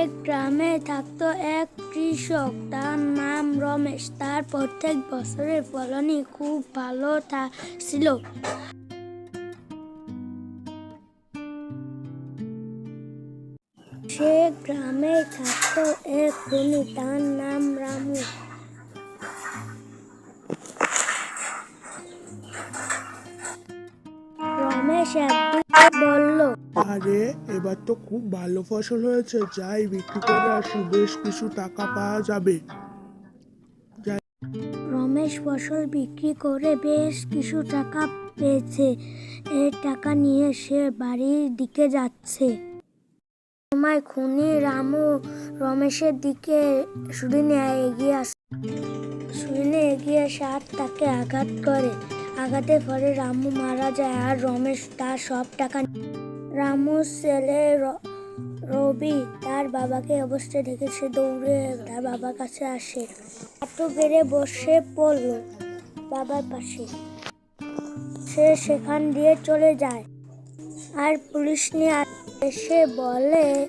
এক গ্রামে থাকতো এক কৃষক। তার নাম রমেশ। তার প্রত্যেক বছরের ফলনই খুব ভালো ছিল। সে গ্রামে থাকতো এক ধনী। তার নাম রমেশ বলল আরে এবার তো খুব ভালো ফসল হয়েছে। যাই বিক্রি করে আসি বেশ কিছু টাকা পাওয়া যাবে। রমেশ ফসল বিক্রি করে বেশ কিছু টাকা পেয়েছে। এই টাকা নিয়ে সে বাড়ির দিকে যাচ্ছে। সময় খুনি রামু রমেশের দিকে ছুরি নিয়ে এগিয়ে আসে ছুরি এগিয়ে আর তাকে আঘাত করে। আঘাতের ফলে রামু মারা যায় আর রমেশ তার সব টাকা রামুর ছেলে রবি তার বাবাকে অবস্থায় দেখে সে দৌড়ে তার বাবার কাছে আসে। হাঁটু বেড়ে বসে পড়ল বাবার পাশে। সে সেখান দিয়ে চলে যায় আর পুলিশ নিয়ে এসে বলে,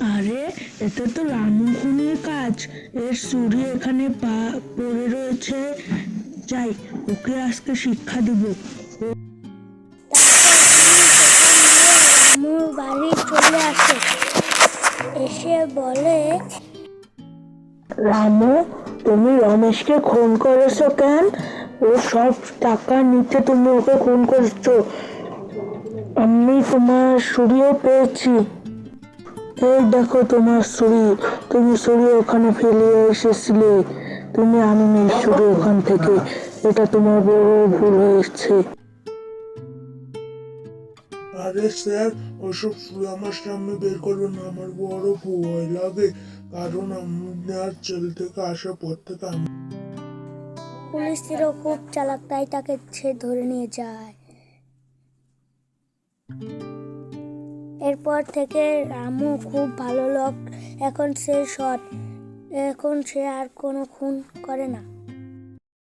আরে, এটা তো রামু খুনির কাজ। এর চুরি এখানে পা- পড়ে রয়েছে। যাই ওকে আজকে শিক্ষা দিব। রামুর বাড়ি চলে আসে এসে বলে রামু তুমি রমেশকে খুন করেছ কেন? ও সব টাকা নিতে তুমি ওকে খুন করেছ। আমি তোমার ছুরিও পেয়েছি। এই দেখো তোমার ছুরি তুমি ছুরি ওখানে ফেলে এসেছিলে। তুমি আনো নি ছুরি ওখান থেকে। এটা তোমার বড় ভুল হয়েছে। আরে স্যার ওসব ফুল আমার সামনে বের করবেন আমার বড় ভয় লাগে। কারণ আপনার জেল থেকে আসার পর থেকে আমি পুলিশ ছিল খুব চালাক তাই তাকে সে ধরে নিয়ে যায়। এরপর থেকে রামু খুব ভালো লোক এখন সে সৎ। এখন সে আর কোনো খুন করে না।